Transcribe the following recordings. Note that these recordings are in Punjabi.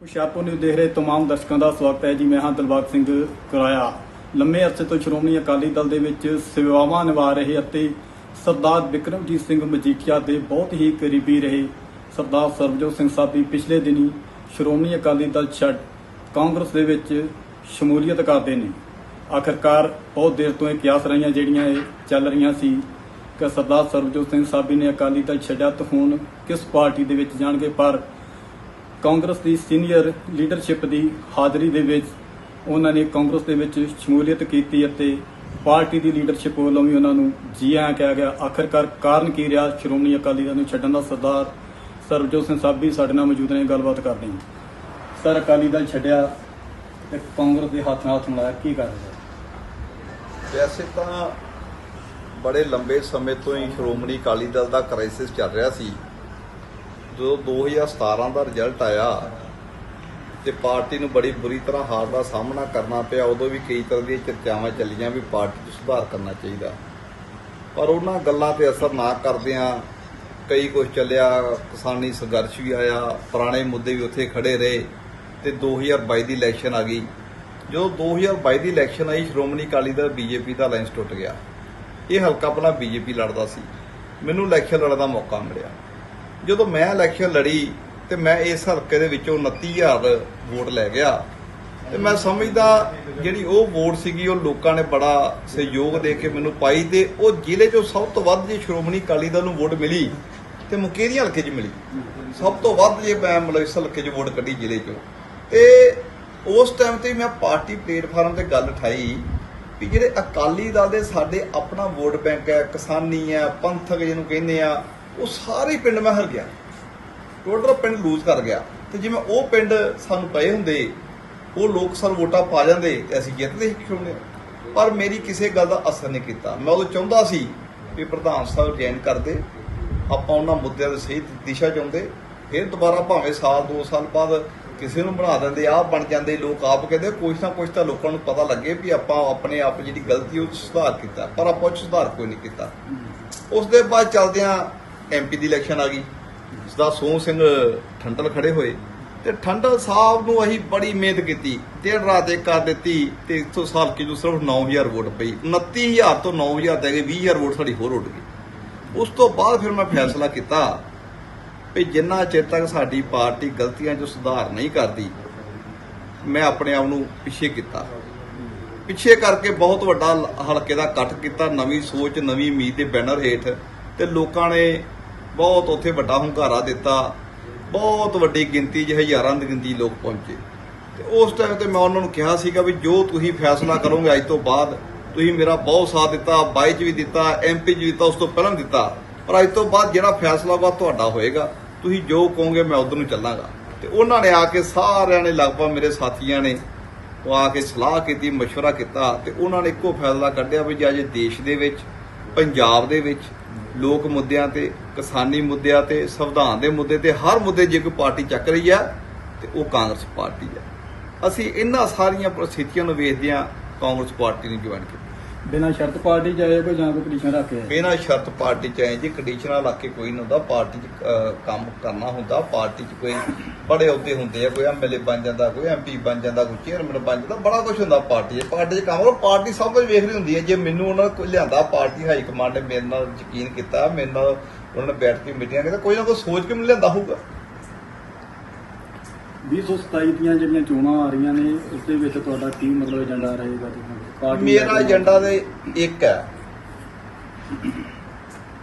ਹੁਸ਼ਿਆਰਪੁਰ ਨਿਊਜ਼ ਦੇਖ ਰਹੇ तमाम ਦਰਸ਼ਕਾਂ ਦਾ ਸਵਾਗਤ ਹੈ ਜੀ ਮੈਂ ਹਾਂ ਦਿਲਬਾਗ ਸਿੰਘ ਕੁਰਾਇਆ ਲੰਮੇ ਅਰਸੇ ਤੋਂ ਸ਼੍ਰੋਮਣੀ ਅਕਾਲੀ ਦਲ ਦੇ ਵਿੱਚ ਸੇਵਾਵਾਂ ਨਿਭਾ ਰਹੇ ਅਤੇ ਸਰਦਾਰ ਵਿਕਰਮਜੀਤ ਸਿੰਘ ਮਜੀਠੀਆ ਦੇ ਬਹੁਤ ਹੀ ਕਰੀਬੀ ਰਹੇ ਸਰਦਾਰ ਸਰਬਜੋਤ ਸਿੰਘ ਸਾਬੀ ਪਿਛਲੇ ਦਿਨੀ ਸ਼੍ਰੋਮਣੀ ਅਕਾਲੀ ਦਲ ਛੱਡ ਕਾਂਗਰਸ ਦੇ ਵਿੱਚ ਸ਼ਮੂਲੀਅਤ ਕਰਦੇ ਨੇ ਆਖਰਕਾਰ ਬਹੁਤ ਦੇਰ ਤੋਂ ਇਹ ਕਿਆਸ ਰਹੀਆਂ ਜਿਹੜੀਆਂ ਇਹ ਚੱਲ ਰਹੀਆਂ ਸੀ ਕਿ ਸਰਦਾਰ ਸਰਬਜੋਤ ਸਿੰਘ ਸਾਬੀ ਨੇ ਅਕਾਲੀ ਦਲ ਛੱਡਿਆ ਤਾਂ ਹੁਣ ਕਿਸ ਪਾਰਟੀ ਦੇ ਵਿੱਚ ਜਾਣਗੇ ਪਰ ਕਾਂਗਰਸ ਦੀ ਸੀਨੀਅਰ ਲੀਡਰਸ਼ਿਪ ਦੀ ਹਾਜ਼ਰੀ ਦੇ ਵਿੱਚ ਉਹਨਾਂ ਨੇ ਕਾਂਗਰਸ ਦੇ ਵਿੱਚ ਸ਼ਮੂਲੀਅਤ ਕੀਤੀ ਅਤੇ ਪਾਰਟੀ ਦੀ ਲੀਡਰਸ਼ਿਪ ਵੱਲੋਂ ਵੀ ਉਹਨਾਂ ਨੂੰ ਜੀ ਕਿਹਾ ਗਿਆ। ਆਖਰਕਾਰ ਕਾਰਨ ਕੀ ਰਿਹਾ? ਸ਼੍ਰੋਮਣੀ ਅਕਾਲੀ ਦਲ ਨੂੰ ਛੱਡਣ ਦਾ ਸਰਦਾਰ ਸਰਬਜੋਤ ਸਿੰਘ ਸਾਬੀ ਸਾਡੇ ਨਾਲ ਮੌਜੂਦ ਨੇ, ਗੱਲਬਾਤ ਕਰਨੀ ਸਰ, ਅਕਾਲੀ ਦਲ ਛੱਡਿਆ ਤੇ ਕਾਂਗਰਸ ਦੇ ਹੱਥ ਨਾਲ ਹੱਥ ਮਿਲਾਇਆ, ਕੀ ਕਰ ਰਹੇ ਵੈਸੇ ਤਾਂ ਬੜੇ ਲੰਬੇ ਸਮੇਂ ਤੋਂ ਹੀ ਸ਼੍ਰੋਮਣੀ ਅਕਾਲੀ ਦਲ ਦਾ ਕ੍ਰਾਈਸਿਸ ਚੱਲ ਰਿਹਾ ਸੀ। ਜਦੋਂ 2017 ਦਾ ਰਿਜ਼ਲਟ ਆਇਆ ਤੇ ਪਾਰਟੀ ਨੂੰ ਬੜੀ ਬੁਰੀ ਤਰ੍ਹਾਂ ਹਾਰ ਦਾ ਸਾਹਮਣਾ ਕਰਨਾ ਪਿਆ, ਉਦੋਂ ਵੀ ਕਈ ਤਰ੍ਹਾਂ ਦੀਆਂ ਚਰਚਾਵਾਂ ਚੱਲੀਆਂ ਵੀ ਪਾਰਟੀ 'ਚ ਸੁਧਾਰ ਕਰਨਾ ਚਾਹੀਦਾ। ਪਰ ਉਹਨਾਂ ਗੱਲਾਂ ਤੇ ਅਸਰ ਨਾ ਕਰਦਿਆਂ ਕਈ ਕੁਝ ਚੱਲਿਆ, ਕਿਸਾਨੀ ਸੰਘਰਸ਼ ਵੀ ਆਇਆ, ਪੁਰਾਣੇ ਮੁੱਦੇ ਵੀ ਉੱਥੇ ਖੜੇ ਰਹੇ ਤੇ 2022 ਦੀ ਇਲੈਕਸ਼ਨ ਆ ਗਈ। ਜਦੋਂ 2022 ਦੀ ਇਲੈਕਸ਼ਨ ਆਈ, ਸ਼੍ਰੋਮਣੀ ਅਕਾਲੀ ਦਲ ਬੀਜੇਪੀ ਦਾ ਅਲਾਈਅੰਸ ਟੁੱਟ ਗਿਆ। ਇਹ ਹਲਕਾ ਪਹਿਲਾਂ ਬੀਜੇਪੀ ਲੜਦਾ ਸੀ। ਮੈਨੂੰ ਇਲੈਕਸ਼ਨ ਲੜਨ ਦਾ ਮੌਕਾ ਮਿਲਿਆ। ਜਦੋਂ ਮੈਂ ਇਲੈਕਸ਼ਨ ਲੜੀ ਤੇ ਮੈਂ ਇਸ ਹਲਕੇ ਦੇ ਵਿੱਚੋਂ 29000 ਵੋਟ ਲੈ ਗਿਆ ਤੇ ਮੈਂ ਸਮਝਦਾ ਜਿਹੜੀ ਉਹ ਵੋਟ ਸੀਗੀ, ਉਹ ਲੋਕਾਂ ਨੇ ਬੜਾ ਸਹਿਯੋਗ ਦੇ ਕੇ ਮੈਨੂੰ ਪਾਈ ਤੇ ਉਹ ਜ਼ਿਲ੍ਹੇ 'ਚੋਂ ਸਭ ਤੋਂ ਵੱਧ ਜੇ ਸ਼੍ਰੋਮਣੀ ਅਕਾਲੀ ਦਲ ਨੂੰ ਵੋਟ ਮਿਲੀ ਤੇ ਮੁਕੇਰੀ ਹਲਕੇ 'ਚ ਮਿਲੀ। ਸਭ ਤੋਂ ਵੱਧ ਜੇ ਮੈਂ ਮਤਲਬ ਇਸ ਹਲਕੇ 'ਚ ਵੋਟ ਕੱਢੀ ਜ਼ਿਲ੍ਹੇ 'ਚੋਂ। ਤੇ ਉਸ ਟਾਈਮ ਤੇ ਮੈਂ ਪਾਰਟੀ ਪਲੇਟਫਾਰਮ ਤੇ ਗੱਲ ਉਠਾਈ ਵੀ ਜਿਹੜੇ ਅਕਾਲੀ ਦਲ ਦੇ ਸਾਡੇ ਆਪਣਾ ਵੋਟ ਬੈਂਕ ਹੈ, ਕਿਸਾਨੀ ਹੈ, ਪੰਥਕ ਜਿਹਨੂੰ ਕਹਿੰਦੇ ਆ ਉਹ ਸਾਰੇ ਪਿੰਡ ਮੈਂ ਹਰ ਗਿਆ। ਟੋਟਲ ਪਿੰਡ ਲੂਜ਼ ਕਰ ਗਿਆ। ਤੇ ਜਿਵੇਂ ਉਹ ਪਿੰਡ ਸਾਨੂੰ ਪਏ ਹੁੰਦੇ ਉਹ ਲੋਕ ਸਾਨੂੰ ਵੋਟਾਂ ਪਾ ਜਾਂਦੇ ਤੇ ਅਸੀਂ ਜਿੱਤਦੇ ਸੀ ਸ਼੍ਰੋਮਣੀ ਪਰ ਮੇਰੀ ਕਿਸੇ ਗੱਲ ਦਾ ਅਸਰ ਨਹੀਂ ਕੀਤਾ। ਮੈਂ ਉਦੋਂ ਚਾਹੁੰਦਾ ਸੀ ਵੀ ਪ੍ਰਧਾਨ ਸਾਹਿਬ ਜੈਨ ਕਰਦੇ ਆਪਾਂ ਉਹਨਾਂ ਮੁੱਦਿਆਂ ਦੇ ਸਹੀ ਦਿਸ਼ਾ ਚ ਆਉਂਦੇ ਫਿਰ ਦੁਬਾਰਾ ਭਾਵੇਂ ਸਾਲ 2 ਸਾਲ ਬਾਅਦ ਕਿਸੇ ਨੂੰ ਬਣਾ ਦਿੰਦੇ ਆਹ ਬਣ ਜਾਂਦੇ ਲੋਕ ਆਪ ਕਹਿੰਦੇ ਕੁਛ ਨਾ ਕੁਛ ਤਾਂ ਲੋਕਾਂ ਨੂੰ ਪਤਾ ਲੱਗੇ ਵੀ ਆਪਾਂ ਆਪਣੇ ਆਪ ਜਿਹੜੀ ਗਲਤੀ ਉਹ ਸੁਧਾਰ ਕੀਤਾ। ਪਰ ਆਪਾਂ ਉਹ ਸੁਧਾਰ ਕੋਈ ਨਹੀਂ ਕੀਤਾ। ਉਸ ਦੇ ਬਾਅਦ ਚੱਲਦਿਆਂ ਐਮਪੀ ਦੀ ਇਲੈਕਸ਼ਨ ਆ ਗਈ ਦਾ ਸੋਹਣ ਸਿੰਘ ਠੰਡਲ ਖੜੇ ਹੋਏ ਤੇ ਠੰਡਲ ਸਾਹਿਬ ਨੂੰ ਅਸੀਂ ਬੜੀ ਮਿਹਨਤ ਕੀਤੀ, ਦਿਨ ਰਾਤ ਇੱਕ ਕਰ ਦਿੱਤੀ ਤੇ ਇਥੋਂ ਸਾਲ ਕੀ ਨੂੰ ਸਿਰਫ 9000 ਵੋਟ ਪਈ 29000 ਤੋਂ 9000 ਤੱਕ 20000 ਵੋਟ ਸਾਡੀ ਹੋਰ ਉੱਡ ਗਈ। ਉਸ ਤੋਂ ਬਾਅਦ ਫਿਰ ਮੈਂ ਫੈਸਲਾ ਕੀਤਾ ਵੀ ਜਿੰਨਾ ਚਿਰ ਤੱਕ ਸਾਡੀ ਪਾਰਟੀ ਗਲਤੀਆਂ 'ਚ ਸੁਧਾਰ ਨਹੀਂ ਕਰਦੀ, ਮੈਂ ਆਪਣੇ ਆਪ ਨੂੰ ਪਿੱਛੇ ਕੀਤਾ। ਪਿੱਛੇ ਕਰਕੇ ਬਹੁਤ ਵੱਡਾ ਹਲਕੇ ਦਾ ਇਕੱਠ ਕੀਤਾ, ਨਵੀਂ ਸੋਚ, ਨਵੀਂ ਉਮੀਦ ਦੇ ਬੈਨਰ ਹੇਠ ਤੇ ਲੋਕਾਂ ਨੇ ਬਹੁਤ ਉੱਥੇ ਵੱਡਾ ਹੁੰਗਾਰਾ ਦਿੱਤਾ। ਬਹੁਤ ਵੱਡੀ ਗਿਣਤੀ 'ਚ ਹਜ਼ਾਰਾਂ ਦੀ ਗਿਣਤੀ ਲੋਕ ਪਹੁੰਚੇ। ਤੇ ਉਸ ਟਾਈਮ ਤੇ ਮੈਂ ਉਹਨਾਂ ਨੂੰ ਕਿਹਾ ਸੀਗਾ ਵੀ ਜੋ ਤੁਸੀਂ ਫੈਸਲਾ ਕਰੋਗੇ ਅੱਜ ਤੋਂ ਬਾਅਦ, ਤੁਸੀਂ ਮੇਰਾ ਬਹੁਤ ਸਾਥ ਦਿੱਤਾ, ਬਾਈ ਚ ਵੀ ਦਿੱਤਾ ਐਮਪੀ ਚ ਵੀ ਦਿੱਤਾ, ਉਸ ਤੋਂ ਪਹਿਲਾਂ ਦਿੱਤਾ। ਪਰ ਅੱਜ ਤੋਂ ਬਾਅਦ ਜਿਹੜਾ ਫੈਸਲਾ ਵਾ ਤੁਹਾਡਾ ਹੋਏਗਾ, ਤੁਸੀਂ ਜੋ ਕਹੋਗੇ ਮੈਂ ਉਧਰ ਨੂੰ ਚੱਲਾਂਗਾ। ਤੇ ਉਹਨਾਂ ਨੇ ਆ ਕੇ ਸਾਰਿਆਂ ਨੇ ਲਗਭਗ ਮੇਰੇ ਸਾਥੀਆਂ ਨੇ ਉਹ ਆ ਕੇ ਸਲਾਹ ਕੀਤੀ, ਮਸ਼ਵਰਾ ਕੀਤਾ ਤੇ ਉਹਨਾਂ ਨੇ ਇੱਕੋ ਫੈਸਲਾ ਕੱਢਿਆ ਵੀ ਜੇ ਅੱਜ ਦੇਸ਼ ਦੇ ਵਿੱਚ, ਪੰਜਾਬ ਦੇ ਵਿੱਚ ਲੋਕ ਮੁੱਦਿਆਂ ਤੇ, ਕਿਸਾਨੀ ਮੁੱਦਿਆਂ ਤੇ, ਸੰਵਿਧਾਨ ਦੇ ਮੁੱਦੇ ਤੇ, ਹਰ ਮੁੱਦੇ ਜੇ ਕੋਈ ਪਾਰਟੀ ਚੱਕ ਰਹੀ ਆ, ਤੇ ਉਹ ਕਾਂਗਰਸ ਪਾਰਟੀ ਆ। ਅਸੀਂ ਇਹਨਾਂ ਸਾਰੀਆਂ ਪ੍ਰਸਥਿਤੀਆਂ ਨੂੰ ਵੇਖਦਿਆਂ ਕਾਂਗਰਸ ਪਾਰਟੀ ਨੂੰ ਜੁਆਇਨ ਕੀਤਾ। ਬਿਨਾਂ ਸ਼ਰਤ ਪਾਰਟੀ ਜਾਏ ਕੋਈ ਜਾਂ ਕੋਈ ਕੰਡੀਸ਼ਨ ਰੱਖ ਕੇ ਆਏ? ਬਿਨਾਂ ਸ਼ਰਤ ਪਾਰਟੀ ਚ ਆਏ ਜੀ ਕੰਡੀਸ਼ਨਲ ਲਾ ਕੇ ਕੋਈ ਨਹੀਂ ਹੁੰਦਾ ਪਾਰਟੀ ਚ ਅਹ, ਕੰਮ ਕਰਨਾ ਹੁੰਦਾ ਪਾਰਟੀ ਚ ਕੋਈ ਬੜੇ ਅਹੁਦੇ ਹੁੰਦੇ ਆ ਕੋਈ ਐਮਐਲਏ ਬਣ ਜਾਂਦਾ ਕੋਈ ਐਮਪੀ ਬਣ ਜਾਂਦਾ ਕੋਈ ਚੇਅਰਮੈਨ ਬਣ ਜਾਂਦਾ ਬੜਾ ਕੁਝ ਹੁੰਦਾ ਪਾਰਟੀ 'ਚ। ਪਾਰਟੀ 'ਚ ਕੰਮ ਕਰੋ ਪਾਰਟੀ ਸਭ ਕੁਝ ਵੇਖ ਰਹੀ ਹੁੰਦੀ ਹੈ। ਜੇ ਮੈਨੂੰ ਉਹਨਾਂ ਕੋਈ ਲਿਆਂਦਾ ਪਾਰਟੀ ਹਾਈ ਕਮਾਂਡ ਨੇ ਮੇਰੇ ਨਾਲ ਯਕੀਨ ਕੀਤਾ ਮੇਰੇ ਨਾਲ ਉਹਨਾਂ ਨੇ ਬੈਠ ਕੇ ਮੀਟਿੰਗਾਂ ਕੀਤਾ ਕੋਈ ਨਾ ਕੋਈ ਸੋਚ ਕੇ ਮੈਨੂੰ ਲਿਆਂਦਾ ਹੋਊਗਾ। 2027 ਦੀਆਂ ਜਿਹੜੀਆਂ ਚੋਣਾਂ ਆ ਰਹੀਆਂ ਨੇ ਉਸ ਦੇ ਵਿੱਚ ਤੁਹਾਡਾ ਕੀ ਮਤਲਬ ਏਜੰਡਾ ਰਹੇਗਾ ਪਾਰਟੀ ਮੇਰਾ ਏਜੰਡਾ ਦੇ ਇੱਕ ਹੈ।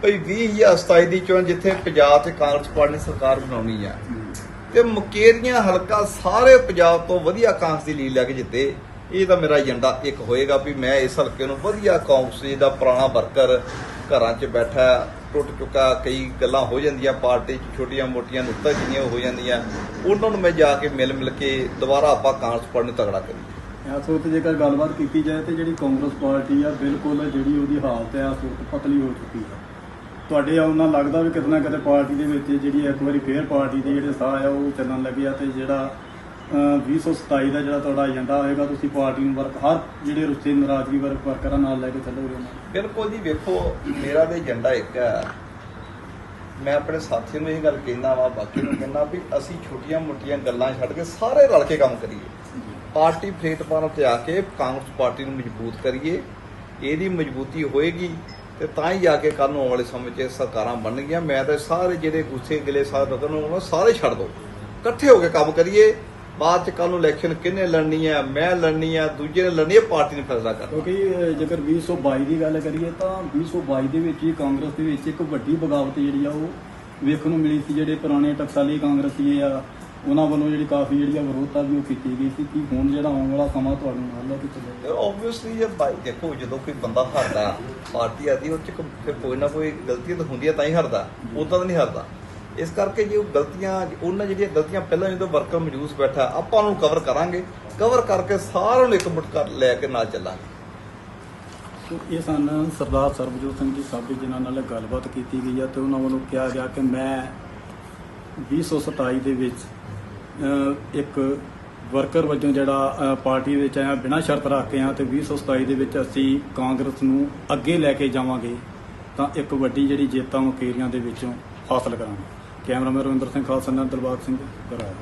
ਭਈ 2027 ਦੀ ਚੋਣ ਜਿੱਥੇ ਪੰਜਾਬ ਤੇ ਕਾਂਗਰਸ ਪਾਰਟੀ ਨੇ ਸਰਕਾਰ ਬਣਾਉਣੀ ਆ। ਤੇ ਮੁਕੇਰੀਆਂ ਹਲਕਾ ਸਾਰੇ ਪੰਜਾਬ ਤੋਂ ਵਧੀਆ ਕਾਂਗਰਸ ਦੀ ਲੀਡ ਲੈ ਕੇ ਜਿੱਤੇ। ਇਹ ਤਾਂ ਮੇਰਾ ਏਜੰਡਾ ਇੱਕ ਹੋਏਗਾ ਵੀ ਮੈਂ ਇਸ ਹਲਕੇ ਨੂੰ ਵਧੀਆ ਕਾਂਗਰਸ ਦਾ ਪੁਰਾਣਾ ਵਰਕਰ ਘਰਾਂ 'ਚ ਬੈਠਾ ਟੁੱਟ ਚੁੱਕਾ ਕਈ ਗੱਲਾਂ ਹੋ ਜਾਂਦੀਆਂ ਪਾਰਟੀ 'ਚ ਛੋਟੀਆਂ ਮੋਟੀਆਂ ਨੁਕਤਾ ਜਿਹੀਆਂ ਹੋ ਜਾਂਦੀਆਂ ਉਹਨਾਂ ਨੂੰ ਮੈਂ ਜਾ ਕੇ ਮਿਲ ਮਿਲ ਕੇ ਦੁਬਾਰਾ ਆਪਾਂ ਕਾਂਗਰਸ ਪਾਰਟੀ ਨੂੰ ਤਗੜਾ ਕਰੀਏ। ਇਸ ਵਕਤ ਜੇਕਰ ਗੱਲਬਾਤ ਕੀਤੀ ਜਾਏ ਤੇ ਜਿਹੜੀ ਕਾਂਗਰਸ ਪਾਰਟੀ ਆ ਬਿਲਕੁਲ ਜਿਹੜੀ ਉਹਦੀ ਹਾਲਤ ਹੈ ਇਸ ਵਕਤ ਪਤਲੀ ਹੋ ਚੁੱਕੀ ਆ ਤੁਹਾਡੇ ਉਹਨਾਂ ਲੱਗਦਾ ਵੀ ਕਿਤੇ ਨਾ ਕਿਤੇ ਪਾਰਟੀ ਦੇ ਵਿੱਚ ਜਿਹੜੀ ਇੱਕ ਵਾਰੀ ਫੇਰ ਪਾਰਟੀ ਦੇ ਜਿਹੜੇ ਸਾਹ ਆ ਉਹ ਚੱਲਣ ਲੱਗੇ ਆ ਤੇ ਜਿਹੜਾ ਅਹ, 2027 ਦਾ ਜਿਹੜਾ ਤੁਹਾਡਾ ਏਜੰਡਾ ਹੋਏਗਾ ਤੁਸੀਂ ਪਾਰਟੀ ਨੂੰ ਵਰਕ ਹਰ ਜਿਹੜੇ ਰੁੱਸੇ ਨਾਰਾਜ਼ਗੀ ਵਰਕ ਵਰਕਰਾਂ ਨਾਲ ਲੈ ਕੇ ਚੱਲੋਗੇ ਬਿਲਕੁਲ ਜੀ ਵੇਖੋ ਮੇਰਾ ਤੇ ਏਜੰਡਾ ਇੱਕ ਹੈ। ਮੈਂ ਆਪਣੇ ਸਾਥੀ ਨੂੰ ਇਹ ਗੱਲ ਕਹਿੰਦਾ ਵਾ ਬਾਕੀ ਨੂੰ ਕਹਿੰਦਾ ਵੀ ਅਸੀਂ ਛੋਟੀਆਂ-ਮੋਟੀਆਂ ਗੱਲਾਂ ਛੱਡ ਕੇ ਸਾਰੇ ਰਲ ਕੇ ਕੰਮ ਕਰੀਏ। ਪਾਰਟੀ ਪਲੇਟਫਾਰਮ ਤੇ ਆ ਕੇ ਕਾਂਗਰਸ ਪਾਰਟੀ ਨੂੰ ਮਜ਼ਬੂਤ ਕਰੀਏ ਇਹਦੀ ਮਜ਼ਬੂਤੀ ਹੋਏਗੀ ਤੇ ਤਾਂ ਹੀ ਜਾ ਕੇ ਕੱਲ ਨੂੰ ਆਉਣ ਵਾਲੇ ਸਮੇਂ 'ਚ ਸਰਕਾਰਾਂ ਬਣਨਗੀਆਂ। ਮੈਂ ਤਾਂ ਸਾਰੇ ਜਿਹੜੇ ਗੁੱਸੇ ਗਿਲੇ ਸਾਰੇ ਰਕਨ ਉਹਨਾਂ ਸਾਰੇ ਛੱਡ ਦੋ। ਇਕੱਠੇ ਹੋ ਕੇ ਕੰਮ ਕਰੀਏ। ਬਾਅਦ 'ਚ ਕੱਲ ਨੂੰ ਇਲੈਕਸ਼ਨ ਕਿਹਨੇ ਲੜਨੀ ਹੈ ਮੈਂ ਲੜਨੀ ਹੈ ਦੂਜੇ ਨੇ ਲੜਨੀ ਹੈ ਪਾਰਟੀ ਨੇ ਫੈਸਲਾ ਕਰਨਾ। ਕਿਉਂਕਿ ਅਹ, ਜੇਕਰ 2022 ਦੀ ਗੱਲ ਕਰੀਏ ਤਾਂ 2022 ਦੇ ਵਿੱਚ ਹੀ ਕਾਂਗਰਸ ਦੇ ਵਿੱਚ ਇੱਕ ਵੱਡੀ ਬਗਾਵਤ ਜਿਹੜੀ ਆ ਉਹ ਵੇਖਣ ਨੂੰ ਮਿਲੀ ਸੀ ਜਿਹੜੇ ਪੁਰਾਣੇ ਟਕਸਾਲੀ ਕਾਂਗਰਸੀਏ ਆ ਉਹਨਾਂ ਵੱਲੋਂ ਜਿਹੜੀ ਕਾਫੀ ਜਿਹੜੀ ਆ ਵਿਰੋਧਤਾ ਵੀ ਉਹ ਕੀਤੀ ਗਈ ਸੀ ਕਿ ਹੁਣ ਜਿਹੜਾ ਆਉਣ ਵਾਲਾ ਸਮਾਂ ਤੁਹਾਨੂੰ ਨਾਲ ਲੈ ਕੇ ਚੱਲੇਗਾ ਆਬਵੀਅਸਲੀ ਇਹ ਬਾਈ ਦੇਖੋ ਜਦੋਂ ਕੋਈ ਬੰਦਾ ਹਾਰਦਾ ਪਾਰਟੀ ਆਦੀ ਉਹ ਚ ਫਿਰ ਕੋਈ ਨਾ ਕੋਈ ਗਲਤੀਆਂ ਤਾਂ ਹੁੰਦੀਆਂ ਤਾਂ ਹੀ ਹਾਰਦਾ। ਉਦਾਂ ਤਾਂ ਨਹੀਂ ਹਾਰਦਾ। ਇਸ ਕਰਕੇ ਜੇ ਉਹ ਗਲਤੀਆਂ ਉਹਨਾਂ ਜਿਹੜੀਆਂ ਗਲਤੀਆਂ ਪਹਿਲਾਂ ਜਦੋਂ ਵਰਕਰ ਮਜੂਸ ਬੈਠਾ ਆਪਾਂ ਉਹਨੂੰ ਕਵਰ ਕਰਾਂਗੇ। ਕਵਰ ਕਰਕੇ ਸਾਰਿਆਂ ਨੂੰ ਇੱਕ ਮੁੱਠ ਕਰ ਲੈ ਕੇ ਨਾਲ ਚੱਲਾਂਗੇ। ਤੋ ਇਹ ਸਨ ਸਰਦਾਰ ਸਰਬਜੋਤ ਸਿੰਘ ਜੀ ਸਾਬੀ ਜਿਨ੍ਹਾਂ ਨਾਲ ਗੱਲਬਾਤ ਕੀਤੀ ਗਈ ਆ ਤੇ ਉਹਨਾਂ ਵੱਲੋਂ ਕਿਹਾ ਗਿਆ ਕਿ ਮੈਂ 2027 ਦੇ ਵਿੱਚ ਇੱਕ ਵਰਕਰ ਵਜੋਂ ਜਿਹੜਾ ਅਹ, ਪਾਰਟੀ ਵਿੱਚ ਆਇਆ ਬਿਨਾਂ ਸ਼ਰਤ ਰੱਖ ਕੇ ਆ ਤੇ 2027 ਦੇ ਵਿੱਚ ਅਸੀਂ ਕਾਂਗਰਸ ਨੂੰ ਅੱਗੇ ਲੈ ਕੇ ਜਾਵਾਂਗੇ ਤਾਂ ਇੱਕ ਵੱਡੀ ਜਿਹੜੀ ਜਿੱਤਾਂ ਮੁਕੇਰੀਆਂ ਦੇ ਵਿੱਚੋਂ ਹਾਸਲ ਕਰਾਂਗੇ। ਕੈਮਰਾਮੈਨ ਰਵਿੰਦਰ ਸਿੰਘ ਖਾਲਸਾ ਨਾਲ ਦਲਬਾਗ ਸਿੰਘ ਕਰਾਇਆ